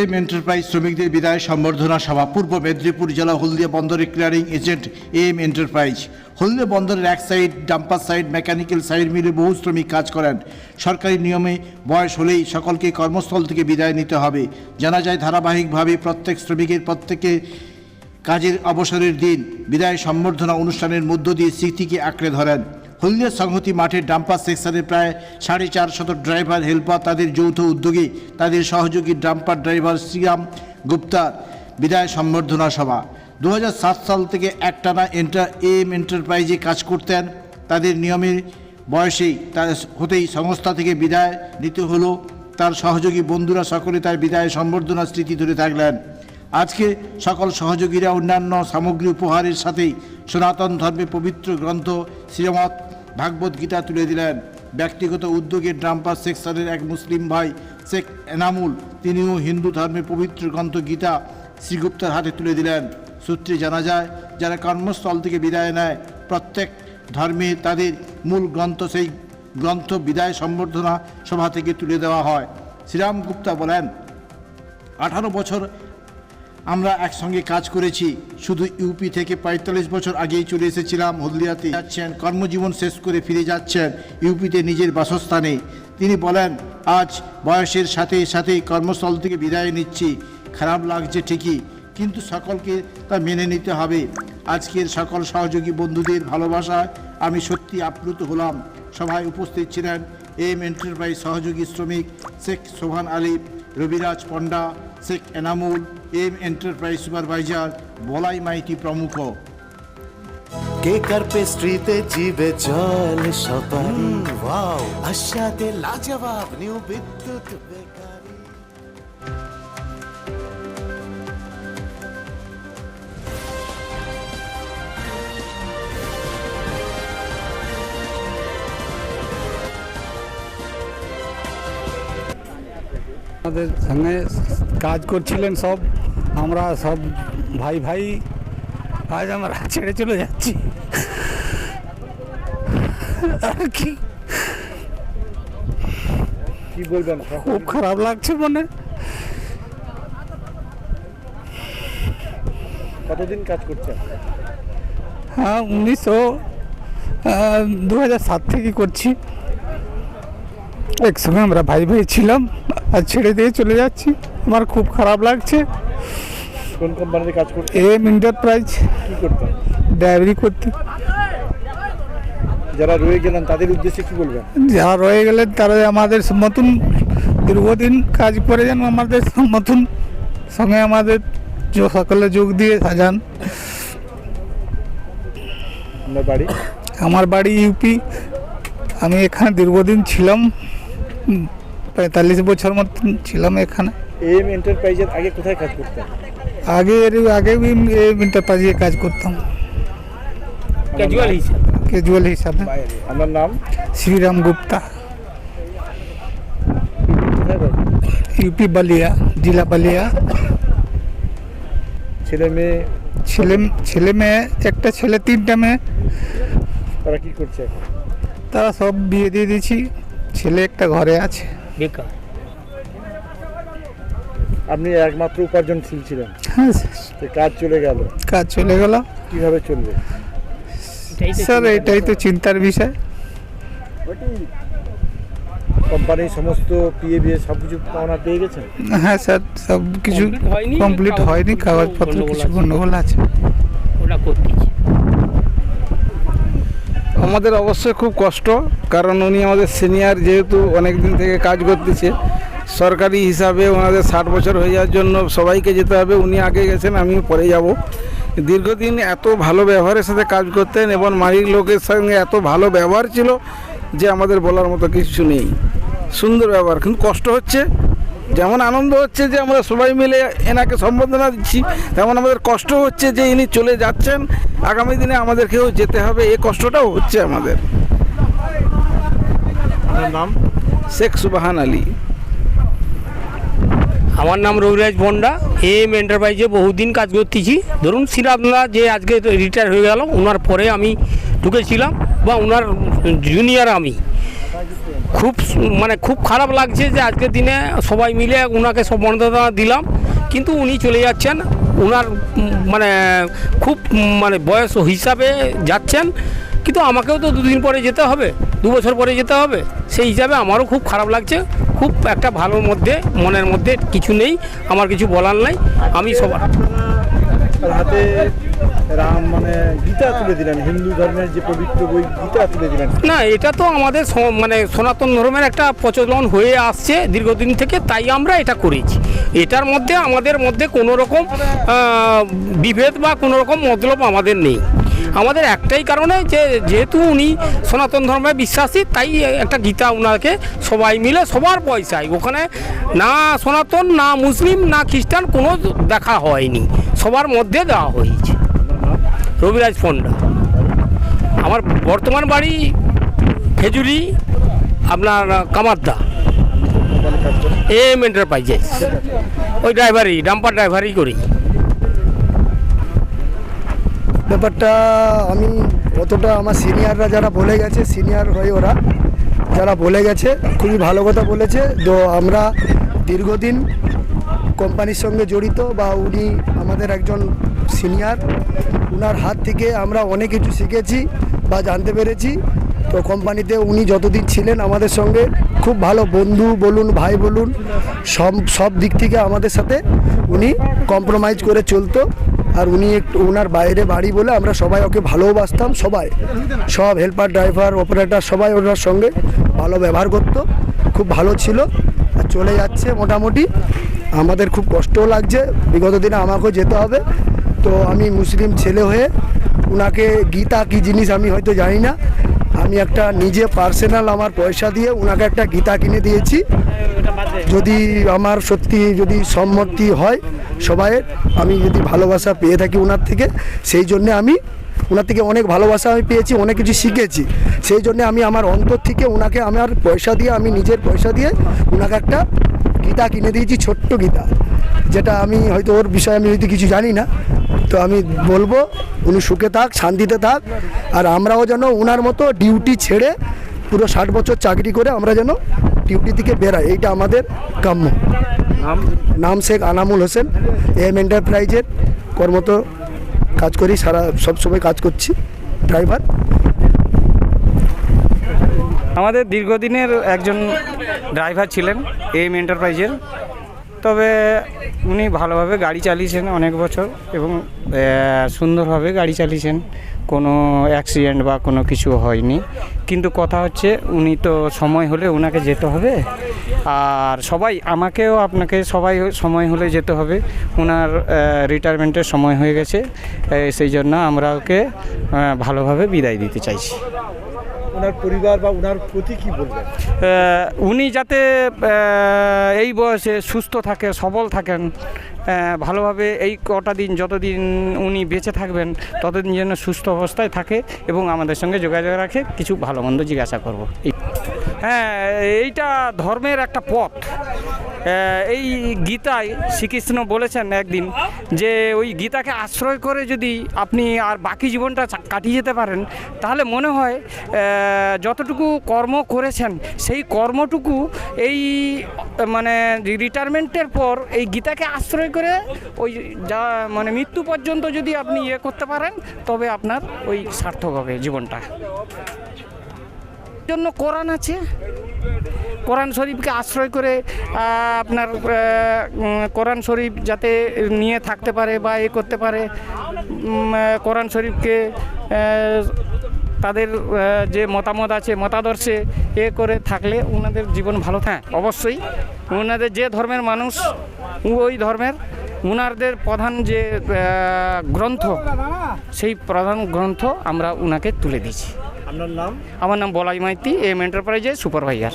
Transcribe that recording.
M enterprise শ্রমিকদের বিদায় সম্বর্ধনা সভা। পূর্ব মেদিনীপুর জেলা হলদিয়া বন্দরের clearing agent M enterprise. Haldia বন্দরের এক side, dumper side, mechanical side মিলে বহু শ্রমিক কাজ করেন। সরকারি নিয়মে বয়স হলেই সকলকে কর্মস্থল থেকে বিদায় নিতে হবে। জানা যায়, ধারাবাহিকভাবে প্রত্যেক শ্রমিকের প্রত্যেকে কাজের অবসরের দিন বিদায় সম্বর্ধনা অনুষ্ঠানের মধ্য দিয়ে স্মৃতিকে আঁকড়ে ধরেন। হলদিয়া সংহতি মাঠের ডাম্পার সেকশনে প্রায় সাড়ে চার শত ড্রাইভার, হেল্পার, তাদের যৌথ উদ্যোগে, তাদের সহযোগী ডাম্পার ড্রাইভার শ্রীরাম গুপ্তার বিদায় সম্বর্ধনা সভা। দু হাজার সাত সাল থেকে একটানা এন্টার এম এন্টারপ্রাইজে কাজ করতেন। তাদের নিয়মের বয়সেই, তার হতেই সংস্থা থেকে বিদায় নিতে হলো। তার সহযোগী বন্ধুরা সকলে তার বিদায় সম্বর্ধনা স্মৃতি ধরে থাকলেন। আজকে সকল সহযোগীরা অন্যান্য সামগ্রী উপহারের সাথেই সনাতন ধর্মে পবিত্র গ্রন্থ শ্রীমৎ ভাগবত গীতা তুলে দিলেন। ব্যক্তিগত উদ্যোগে ড্রাম্পার সেকশনের এক মুসলিম ভাই, শেখ এনামুল, তিনিও হিন্দু ধর্মের পবিত্র গ্রন্থ গীতা শ্রীগুপ্তার হাতে তুলে দিলেন। সূত্রে জানা যায়, যারা কর্মস্থল থেকে বিদায় নেয়, প্রত্যেক ধর্মে তাদের মূল গ্রন্থ সেই গ্রন্থ বিদায় সম্বর্ধনা সভা থেকে তুলে দেওয়া হয়। শ্রীরাম গুপ্তা বলেন, আঠারো বছর আমরা একসঙ্গে কাজ করেছি। শুধু ইউপি থেকে পঁয়তাল্লিশ বছর আগেই চলে এসেছিলাম হলদিয়াতে। যাচ্ছেন, কর্মজীবন শেষ করে ফিরে যাচ্ছেন ইউপিতে নিজের বাসস্থানে। তিনি বলেন, আজ বয়সের সাথে সাথে কর্মস্থল থেকে বিদায় নিচ্ছি। খারাপ লাগছে ঠিকই, কিন্তু সকলকে তা মেনে নিতে হবে। আজকের সকল সহযোগী বন্ধুদের ভালোবাসায় আমি সত্যি আপ্লুত হলাম। সভায় উপস্থিত ছিলেন এম এন্টারপ্রাইজ সহযোগী শ্রমিক Sheikh Sohan Ali Rabiraj Panda Sheikh Enamul M enterprise supervisor Balai Maiti প্রমুখ। কেকার পেস্ট্রিতে জিবে জল সপারি ওয়াও। আশাতে লাজবাব নিউ বিদ্যুৎ বেকারি। আমাদের সঙ্গে কাজ করছিলেন সব। আমরা সব ভাই ভাই আজ আমরা ছেড়ে চলে যাচ্ছি। আর কি? কি বলবেন? খুব খারাপ লাগছে মনে। কতদিন কাজ করছেন? হ্যাঁ উনিশশো দু হাজার সাত থেকে করছি। একসঙ্গে আমরা ভাই ভাই ছিলাম। আর ছেড়ে দিয়ে চলে যাচ্ছি। আমার খুব খারাপ লাগছে। কোন কোম্পানিতে কাজ করছেন এম এন্টারপ্রাইজ কি করতেন ড্রাইভারি করতে। যারা রয়ে গেলেন তাদের উদ্দেশ্যে কি বলবেন? যারা রয়ে গেলেন তারা আমাদের মতন দীর্ঘদিন কাজ করে যেন আমাদের মতন সঙ্গে আমাদের সকলে যোগ দিয়ে সাজান। বাড়ি? আমার বাড়ি ইউপি। আমি এখানে দীর্ঘদিন ছিলাম। পঁয়তাল্লিশ বছর মতন ছিলাম এখানে। এম এন্টারপ্রাইজের আগে কোথায় কাজ করতেন? আগে এর আগে এম ইন্টারপ্রাইজে কাজ করতাম। ক্যাজুয়াল হিসেবে। ক্যাজুয়াল হিসাবে। আপনার নাম? শ্রীরাম গুপ্তা। ইউপি বালিয়া জেলা বালিয়া। ছেলে মেয়ে? ছেলে ছেলে মেয়ে একটা ছেলে তিনটা মেয়ে। তারা কি করছে তারা সব বিয়ে দিয়ে দিয়েছি। ছেলে একটা ঘরে আছে। আপনি একমাত্র উপার্জনশীল ছিলেন। হ্যাঁ তো কাজ চলে গেল। কাজ চলে গেল। কীভাবে চলবে? স্যার এটাই তো চিন্তার বিষয়। কোম্পানির সমস্ত পিএ বিয়ে সব কিছু পাওনা পেয়ে গেছেন? হ্যাঁ স্যার সব কিছু কমপ্লিট হয়নি কাগজপত্র কিছু গন্ডগোল আছে। আমাদের অবশ্যই খুব কষ্ট, কারণ উনি আমাদের সিনিয়র যেহেতু অনেক দিন থেকে কাজ করতেছে। সরকারি হিসাবে ওনাদের ষাট বছর হয়ে যাওয়ার জন্য সবাইকে যেতে হবে। উনি আগে গেছেন আমি পরে যাব। দীর্ঘদিন এত ভালো ব্যবহারের সাথে কাজ করতেন এবং মালিক লোকের সঙ্গে এত ভালো ব্যবহার ছিল যে আমাদের বলার মতো কিছু নেই। সুন্দর ব্যবহার, কিন্তু কষ্ট হচ্ছে। যেমন আনন্দ হচ্ছে যে আমরা সবাই মিলে এনাকে সম্বর্ধনা দিচ্ছি তেমন আমাদের কষ্ট হচ্ছে যে ইনি চলে যাচ্ছেন। আগামী দিনে আমাদেরকেও যেতে হবে এই কষ্টটাও হচ্ছে আমাদের। নাম? শেখ সুবাহান আলী। আমার নাম রবিরাজ পণ্ডা এম এন্টারপ্রাইজে বহুদিন কাজ করতেছি। ধরুন শ্রীরামদা যে আজকে রিটায়ার হয়ে গেল ওনার পরে আমি ঢুকেছিলাম বা ওনার জুনিয়র আমি। খুব মানে খুব খারাপ লাগছে যে আজকের দিনে সবাই মিলে ওনাকে সব সম্বর্ধনা দিলাম। কিন্তু উনি চলে যাচ্ছেন। ওনার মানে খুব মানে বয়স হিসাবে যাচ্ছেন। কিন্তু আমাকেও তো দুদিন পরে যেতে হবে, দু বছর পরে যেতে হবে। সেই হিসাবে আমারও খুব খারাপ লাগছে। খুব একটা ভালোর মধ্যে, মনের মধ্যে কিছু নেই। আমার কিছু বলার নাই। আমি সবার হাতে রাম মানে গীতা তুলে দিলেন হিন্দু ধর্মের যে পবিত্র বই গীতা তুলে দিলেন। না এটা তো আমাদের মানে সনাতন ধর্মের একটা প্রচলন হয়ে আসছে দীর্ঘদিন থেকে তাই আমরা এটা করেছি। এটার মধ্যে আমাদের মধ্যে কোনো রকম বিভেদ বা কোনো রকম মতলব আমাদের নেই। আমাদের একটাই কারণে যে যেহেতু উনি সনাতন ধর্মে বিশ্বাসী তাই একটা গীতা ওনাকে সবাই মিলে সবার পয়সায়। ওখানে না সনাতন না মুসলিম না খ্রিস্টান কোনো দেখা হয়নি। সবার মধ্যে দেওয়া হয়েছে। রবিরাজ পণ্ডা আমার বর্তমান বাড়ি খেজুরি, আপনার কামারদা। এম এন্টারপ্রাইজেস ওই ড্রাইভারই, ডাম্পার ড্রাইভারই করি। ব্যাপারটা, আমি অতটা আমার সিনিয়ররা যারা বলে গেছে, সিনিয়র হয়ে ওরা, যারা বলে গেছে, খুবই ভালো কথা বলেছে। তো আমরা দীর্ঘদিন কোম্পানির সঙ্গে জড়িত বা উনি আমাদের একজন সিনিয়র ওনার হাত থেকে আমরা অনেক কিছু শিখেছি বা জানতে পেরেছি। তো কোম্পানিতে উনি যতদিন ছিলেন আমাদের সঙ্গে, খুব ভালো বন্ধু বলুন, ভাই বলুন, সব সব দিক থেকে আমাদের সাথে উনি কম্প্রোমাইজ করে চলতো। আর উনি একটু ওনার বাইরে বাড়ি বলে আমরা সবাই ওকে ভালোবাসতাম, সবাই। সব হেল্পার ড্রাইভার অপারেটার সবাই ওনার সঙ্গে ভালো ব্যবহার করতো, খুব ভালো ছিল। আর চলে যাচ্ছে মোটামুটি। আমাদের খুব কষ্টও লাগছে, বিগত দিনে আমাকেও যেতে হবে। তো আমি মুসলিম ছেলে হয়ে ওনাকে গীতা কী জিনিস আমি হয়তো জানি না। আমি একটা নিজে পার্সোনাল আমার পয়সা দিয়ে ওনাকে একটা গীতা কিনে দিয়েছি। যদি আমার সত্যি যদি সম্মতি হয় সবাইয়ের, আমি যদি ভালোবাসা পেয়ে থাকি ওনার থেকে, সেই জন্যে আমি ওনার থেকে অনেক ভালোবাসা আমি পেয়েছি, অনেক কিছু শিখেছি। সেই জন্য আমি আমার অন্তর থেকে ওনাকে আমার পয়সা দিয়ে, আমি নিজের পয়সা দিয়ে ওনাকে একটা গীতা কিনে দিয়েছি, ছোট্ট গীতা। যেটা আমি হয়তো ওর বিষয়ে আমি হয়তো কিছু জানি না। তো আমি বলব উনি সুখে থাক শান্তিতে থাক আর আমরাও যেন ওনার মতো ডিউটি ছেড়ে পুরো ষাট বছর চাকরি করে আমরা যেন ডিউটি থেকে বেরাই এইটা আমাদের কাম্য। নাম? নাম শেখ আনামুল হোসেন এম এন্টারপ্রাইজের কর্মত কাজ করি সারা সব সময় কাজ করছি ড্রাইভার। আমাদের দীর্ঘদিনের একজন ড্রাইভার ছিলেন এম এন্টারপ্রাইজের। তবে উনি ভালোভাবে গাড়ি চালিয়েছেন অনেক বছর এবং সুন্দরভাবে গাড়ি চালিয়েছেন। কোনো অ্যাক্সিডেন্ট বা কোনো কিছু হয়নি। কিন্তু কথা হচ্ছে উনি তো সময় হলে ওনাকে যেতে হবে। আর সবাই আমাকেও আপনাকে সবাই সময় হলে যেতে হবে। ওনার রিটায়ারমেন্টের সময় হয়ে গেছে। সেই জন্য আমরা ওকে ভালোভাবে বিদায় দিতে চাইছি। ওনার পরিবার বা ওনার প্রতি কি বলবেন? উনি যাতে এই বয়সে সুস্থ থাকে, সবল থাকেন ভালোভাবে এই কটা দিন যতদিন উনি বেঁচে থাকবেন, ততদিন যেন সুস্থ অবস্থায় থাকে এবং আমাদের সঙ্গে যোগাযোগ রাখে, কিছু ভালো মন্দ জিজ্ঞাসা করব। হ্যাঁ এইটা ধর্মের একটা পথ। এই গীতায় শ্রীকৃষ্ণ বলেছেন একদিন যে ওই গীতাকে আশ্রয় করে যদি আপনি আর বাকি জীবনটা কাটিয়ে যেতে পারেন, তাহলে মনে হয় যতটুকু কর্ম করেছেন, সেই কর্মটুকু এই মানে রিটায়ারমেন্টের পর এই গীতাকে আশ্রয় করে ওই যা মানে মৃত্যু পর্যন্ত যদি আপনি ইয়ে করতে পারেন, তবে আপনার ওই সার্থক হবে জীবনটা। জন্য কোরআন আছে। কোরআন শরীফকে আশ্রয় করে আপনার কোরআন শরীফ যাতে নিয়ে থাকতে পারে বা এ করতে পারে কোরআন শরীফকে তাদের যে মতামত আছে মতাদর্শে এ করে থাকলে ওনাদের জীবন ভালো থাকে। অবশ্যই। ওনাদের যে ধর্মের মানুষ ওই ধর্মের ওনাদের প্রধান যে গ্রন্থ সেই প্রধান গ্রন্থ আমরা ওনাকে তুলে দিয়েছি। আমার নাম বলাই মাইতি এম এন্টারপ্রাইজের সুপারভাইজার।